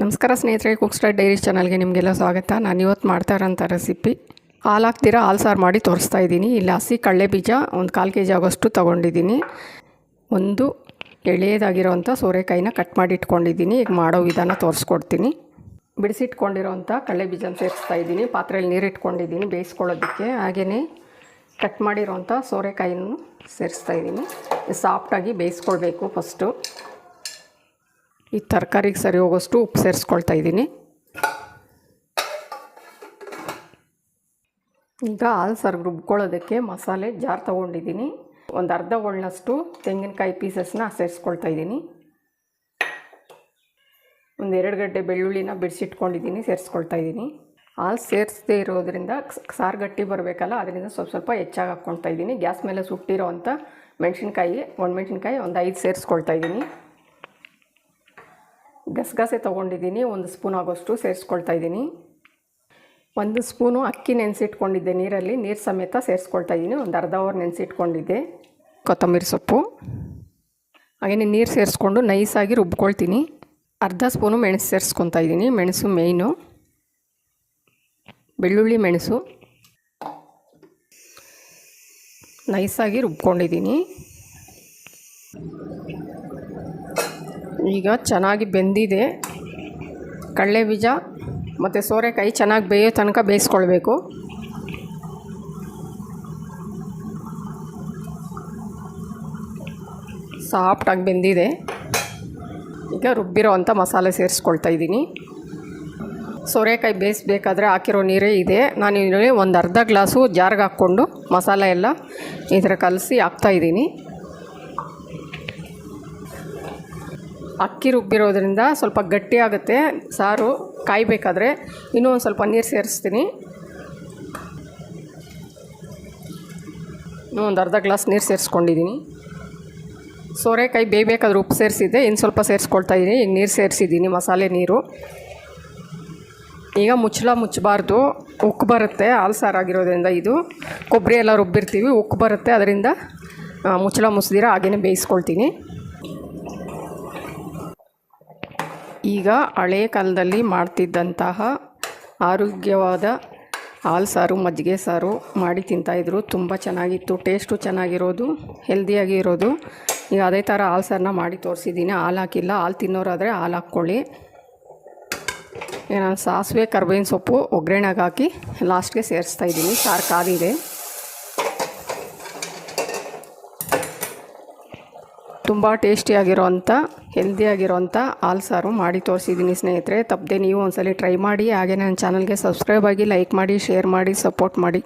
ನಮಸ್ಕಾರ ಸ್ನೇಹಿತರೆ cook star dairy ಚಾನಲ್ಗೆ ನಿಮಗೆಲ್ಲ ಸ್ವಾಗತ. ನಾನು ಇವತ್ತು ಮಾಡ್ತಾ ಇರೋಂಥ ರೆಸಿಪಿ ಹಾಲು ಹಾಕ್ತೀರಾ, ಹಾಲು ಸಾರು ಮಾಡಿ ತೋರಿಸ್ತಾ ಇದ್ದೀನಿ. ಇಲ್ಲಿ ಹಸಿ ಕಡಲೆ ಬೀಜ ಒಂದು ಕಾಲು ಕೆ ಜಿ ಆಗೋಷ್ಟು ತೊಗೊಂಡಿದ್ದೀನಿ. ಒಂದು ಎಳೆಯದಾಗಿರೋವಂಥ ಸೋರೆಕಾಯಿನ ಕಟ್ ಮಾಡಿ ಇಟ್ಕೊಂಡಿದ್ದೀನಿ. ಈಗ ಮಾಡೋ ವಿಧಾನ ತೋರಿಸ್ಕೊಡ್ತೀನಿ. ಬಿಡಿಸಿಟ್ಕೊಂಡಿರೋವಂಥ ಕಡಲೆ ಬೀಜನ ಸೇರಿಸ್ತಾ ಇದ್ದೀನಿ. ಪಾತ್ರೆಯಲ್ಲಿ ನೀರು ಇಟ್ಕೊಂಡಿದ್ದೀನಿ ಬೇಯಿಸ್ಕೊಳ್ಳೋದಕ್ಕೆ. ಹಾಗೆಯೇ ಕಟ್ ಮಾಡಿರೋವಂಥ ಸೋರೆಕಾಯಿನೂ ಸೇರಿಸ್ತಾ ಇದ್ದೀನಿ. ಸಾಫ್ಟಾಗಿ ಬೇಯಿಸ್ಕೊಳ್ಬೇಕು ಫಸ್ಟು ಈ ತರಕಾರಿಗೆ ಸರಿ ಹೋಗೋಷ್ಟು ಉಪ್ಪು ಸೇರಿಸ್ಕೊಳ್ತಾ ಇದ್ದೀನಿ. ಈಗ ಹಾಲು ಸರ್ಗ್ ರುಬ್ಕೊಳ್ಳೋದಕ್ಕೆ ಮಸಾಲೆ ಜಾರ್ ತೊಗೊಂಡಿದ್ದೀನಿ. ಒಂದು ಅರ್ಧ ಒಳ್ಳನಷ್ಟು ತೆಂಗಿನಕಾಯಿ ಪೀಸಸ್ನ ಸೇರಿಸ್ಕೊಳ್ತಾ ಇದ್ದೀನಿ. ಒಂದು ಎರಡು ಗಡ್ಡೆ ಬೆಳ್ಳುಳ್ಳಿನ ಬಿಡಿಸಿಟ್ಕೊಂಡಿದ್ದೀನಿ, ಸೇರಿಸ್ಕೊಳ್ತಾ ಇದ್ದೀನಿ. ಹಾಲು ಸೇರಿಸದೇ ಇರೋದ್ರಿಂದ ಸಾರು ಗಟ್ಟಿ ಬರಬೇಕಲ್ಲ, ಅದರಿಂದ ಸ್ವಲ್ಪ ಸ್ವಲ್ಪ ಹೆಚ್ಚಾಗಿ ಹಾಕ್ಕೊಳ್ತಾ ಇದ್ದೀನಿ. ಗ್ಯಾಸ್ ಮೇಲೆ ಸುಟ್ಟಿರೋ ಅಂಥ ಮೆಣಸಿನ್ಕಾಯಿ ಒಣಮೆಣ್ಸಿನ್ಕಾಯಿ ಒಂದು ಐದು ಸೇರಿಸ್ಕೊಳ್ತಾ ಇದ್ದೀನಿ. ಗಸಗಸೆ ತೊಗೊಂಡಿದ್ದೀನಿ, ಒಂದು ಸ್ಪೂನ್ ಆಗೋಷ್ಟು ಸೇರಿಸ್ಕೊಳ್ತಾ ಇದ್ದೀನಿ. ಒಂದು ಸ್ಪೂನು ಅಕ್ಕಿ ನೆನೆಸಿಟ್ಕೊಂಡಿದ್ದೆ ನೀರಲ್ಲಿ, ನೀರು ಸಮೇತ ಸೇರಿಸ್ಕೊಳ್ತಾ ಇದ್ದೀನಿ, ಒಂದು ಅರ್ಧ ಅವರ್ ನೆನೆಸಿಟ್ಕೊಂಡಿದ್ದೆ. ಕೊತ್ತಂಬರಿ ಸೊಪ್ಪು ಹಾಗೆಯೇ ನೀರು ಸೇರಿಸ್ಕೊಂಡು ನೈಸಾಗಿ ರುಬ್ಕೊಳ್ತೀನಿ. ಅರ್ಧ ಸ್ಪೂನು ಮೆಣಸು ಸೇರಿಸ್ಕೊತಾ ಇದ್ದೀನಿ, ಮೆಣಸು ಮೇಯ್ನು. ಬೆಳ್ಳುಳ್ಳಿ ಮೆಣಸು. ನೈಸಾಗಿ ರುಬ್ಕೊಂಡಿದ್ದೀನಿ. ಈಗ ಚೆನ್ನಾಗಿ ಬೆಂದಿದೆ. ಕಡಲೆ ಬೀಜ ಮತ್ತು ಸೋರೆಕಾಯಿ ಚೆನ್ನಾಗಿ ಬೇಯೋ ತನಕ ಬೇಯಿಸ್ಕೊಳ್ಬೇಕು. ಸಾಫ್ಟಾಗಿ ಬೆಂದಿದೆ. ಈಗ ರುಬ್ಬಿರೋ ಅಂಥ ಮಸಾಲೆ ಸೇರಿಸ್ಕೊಳ್ತಾ ಇದ್ದೀನಿ. ಸೋರೆಕಾಯಿ ಬೇಯಿಸ್ಬೇಕಾದ್ರೆ ಹಾಕಿರೋ ನೀರೇ ಇದೆ. ನಾನು ಇದರಲ್ಲಿ ಒಂದು ಅರ್ಧ ಗ್ಲಾಸು ಜಾರ್ಗೆ ಹಾಕ್ಕೊಂಡು ಮಸಾಲೆ ಎಲ್ಲ ಈ ಥರ ಕಲಸಿ ಹಾಕ್ತಾಯಿದ್ದೀನಿ ಅಕ್ಕಿ ರುಬ್ಬಿರೋದ್ರಿಂದ ಸ್ವಲ್ಪ ಗಟ್ಟಿ ಆಗುತ್ತೆ. ಸಾರು ಕಾಯಬೇಕಾದ್ರೆ ಇನ್ನೂ ಒಂದು ಸ್ವಲ್ಪ ನೀರು ಸೇರಿಸ್ತೀನಿ. ಇನ್ನೂ ಒಂದು ಅರ್ಧ ಗ್ಲಾಸ್ ನೀರು ಸೇರಿಸ್ಕೊಂಡಿದ್ದೀನಿ ಸೋರೆಕಾಯಿ ಬೇಯಬೇಕಾದ್ರೆ ಉಪ್ಪು ಸೇರಿಸಿದ್ದೆ, ಇನ್ನು ಸ್ವಲ್ಪ ಸೇರಿಸ್ಕೊಳ್ತಾ ಇದ್ದೀನಿ ಈಗ ನೀರು ಸೇರಿಸಿದ್ದೀನಿ ಮಸಾಲೆ ನೀರು. ಈಗ ಮುಚ್ಚಳ ಮುಚ್ಚಬಾರ್ದು. ಉಕ್ಕು ಬರುತ್ತೆ, ಹಾಲು ಸಾರಾಗಿರೋದ್ರಿಂದ ಇದು. ಕೊಬ್ಬರಿ ಎಲ್ಲ ರುಬ್ಬಿರ್ತೀವಿ, ಉಕ್ಕು ಬರುತ್ತೆ. ಅದರಿಂದ ಮುಚ್ಚಳ ಮುಸ್ದಿರ ಹಾಗೆಯೇ ಬೇಯಿಸ್ಕೊಳ್ತೀನಿ. ಈಗ ಹಳೆಯ ಕಾಲದಲ್ಲಿ ಮಾಡ್ತಿದ್ದಂತಹ ಆರೋಗ್ಯವಾದ ಹಾಲು ಸಾರು, ಮಜ್ಜಿಗೆ ಸಾರು ಮಾಡಿ ತಿಂತಾಯಿದ್ರು ತುಂಬ ಚೆನ್ನಾಗಿತ್ತು ಟೇಸ್ಟು ಚೆನ್ನಾಗಿರೋದು ಹೆಲ್ದಿಯಾಗಿ ಇರೋದು. ಈಗ ಅದೇ ಥರ ಹಾಲು ಸಾರನ್ನ ಮಾಡಿ ತೋರಿಸಿದ್ದೀನಿ ಹಾಲು ಹಾಕಿಲ್ಲ, ಹಾಲು ತಿನ್ನೋರಾದರೆ ಹಾಲು ಹಾಕ್ಕೊಳ್ಳಿ. ನಾನು ಸಾಸಿವೆ, ಕರ್ಬೇವಿನ ಸೊಪ್ಪು, ಒಗ್ಗರಣೆಗೆ ಹಾಕಿ ಲಾಸ್ಟ್ಗೆ ಸೇರಿಸ್ತಾ ಇದ್ದೀನಿ. ಸಾರು ಕಾದಿದೆ. ತುಂಬ ಟೇಸ್ಟಿಯಾಗಿರೋವಂಥ ಹೆಲ್ದಿಯಾಗಿರೋವಂಥ ಹಾಲು ಸಾರು ಮಾಡಿ ತೋರಿಸಿದ್ದೀನಿ ಸ್ನೇಹಿತರೆ. ತಪ್ಪದೆ ನೀವು ಒಂದ್ಸಲ ಟ್ರೈ ಮಾಡಿ, ಹಾಗೆ ನನ್ನ ಚಾನಲ್ಗೆ ಸಬ್ಸ್ಕ್ರೈಬ್ ಆಗಿ ಲೈಕ್ ಮಾಡಿ ಶೇರ್ ಮಾಡಿ ಸಪೋರ್ಟ್ ಮಾಡಿ.